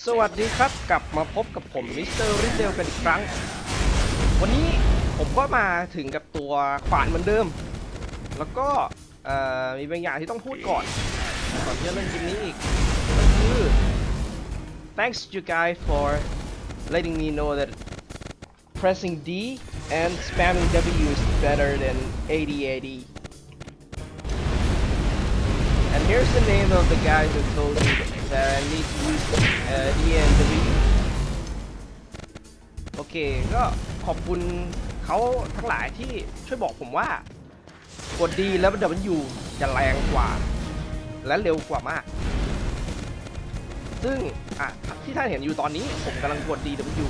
สวัสดีครับกลับมาพบกับผมมิสเตอร์ริเดลกันอีกครั้ง วันนี้ผมก็มาถึงกับตัวขวานเหมือนเดิม แล้วก็มีบางอย่างที่ต้องพูดก่อนก่อนที่จะเล่นเกมนี้อีกก็คือ thanks you guys for letting me know that pressing D and spamming W is better than 8080 And here's the name of the guy who told me that I need to use uh, D and W โอเค ก็ขอบคุณเขาทั้งหลายที่ช่วยบอกผมว่ากดดีแล้ว W จะแรงกว่า และเร็วกว่ามาก ซึ่งอะที่ท่านเห็นอยู่ตอนนี้ผมกำลังกด DW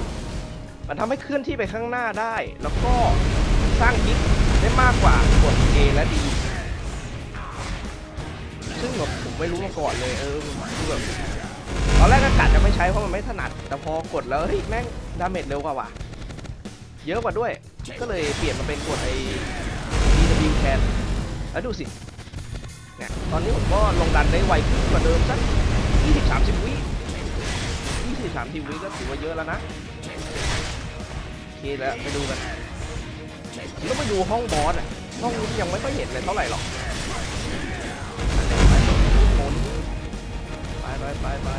มันทำให้เคลื่อนที่ไปข้างหน้าได้ แล้วก็สร้างยิกได้มากกว่ากด A และ D ไม่รู้มาก่อนเลยเออคือแบบตอนแรกก็กะจะไม่ใช้เพราะมันไม่ถนัด แต่พอกดแล้วเฮ้ยแม่งดาเมจเร็วกว่าว่ะเยอะกว่าด้วย ก็เลยเปลี่ยนมาเป็นกดไอ้ DW แทนแล้วดูสิเนี่ยตอนนี้ผมก็ลงดันได้ไวขึ้นกว่าเดิมสัก20 30 วิ20 30 วิก็ถือว่าเยอะแล้วนะโอเคแล้วไปดูกันต้องไปดูห้องบอสอะห้องนี้ยังไม่ค่อยเห็นเลยเท่าไหร่หรอก ไปไปไป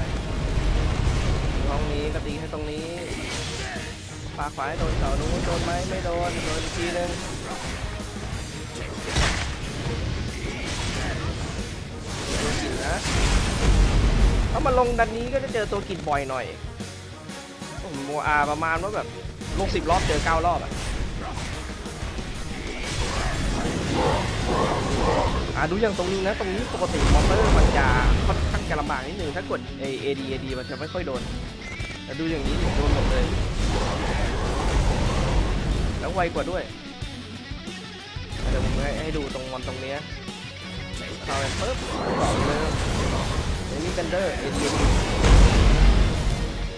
ห้องนี้ก็ตีให้ตรงนี้ปากขวาให้โดนเสานู้นโดนไหมไม่โดนโดนอีกทีนึงตัวกินนะถ้ามาลงดันนี้ก็จะเจอตัวกินบ่อยหน่อยโมอาประมาณว่าแบบลงสิบรอบเจอเก้ารอบอะอ่าดูอย่างตรงนี้นะ ตรงนี้ปกติมอเตอร์ ลำบากนิดนึงถ้ากด A D A D มันจะไม่ค่อยโดน แต่ดูอย่างนี้โดนหมดเลย แล้วไวกว่าด้วยเดี๋ยวผมให้ดูตรงวันตรงเนี้ยเข้าไปปุ๊บต่อเลยเดี๋ยวนี้เบนเดอร์ A D A D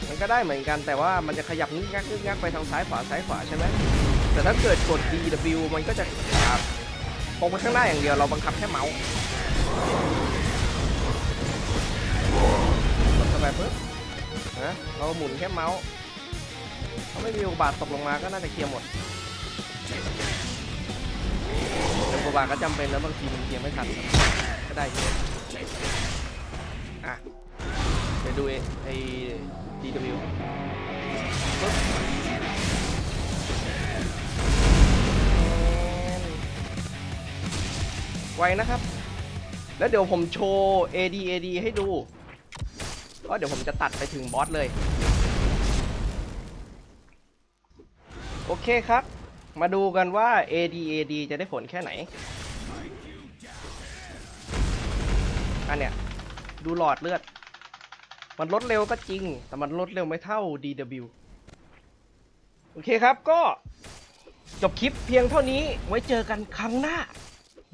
มันก็ได้เหมือนกันแต่ว่ามันจะขยับงึกงักงึกงักไปทางซ้ายขวาซ้ายขวาใช่ไหมแต่ถ้าเกิดกด D W มันก็จะครับตรงไปข้างหน้าอย่างเดียวเราบังคับแค่เมาส์ ปุ๊บนะเราหมุนแค่เมาส์ถ้าไม่มีอุบาตตกลงมาก็น่าจะเคลียร์หมดแต่อุบาตก็จำเป็นแล้วบางทีมันเคลียร์ไม่ทันก็ได้เยอะอะไปดูไอ้ไอ้ DW ปุ๊บไวนะครับ แล้วเดี๋ยวผมโชว์ AD AD ให้ดู ก็เดี๋ยวผมจะตัดไปถึงบอสเลย โอเคครับ มาดูกันว่า AD AD จะได้ผลแค่ไหน อันเนี้ย ดูหลอดเลือด มันลดเร็วก็จริง แต่มันลดเร็วไม่เท่า DW โอเคครับก็จบคลิปเพียงเท่านี้ไว้เจอกันครั้งหน้า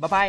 บ๊ายบาย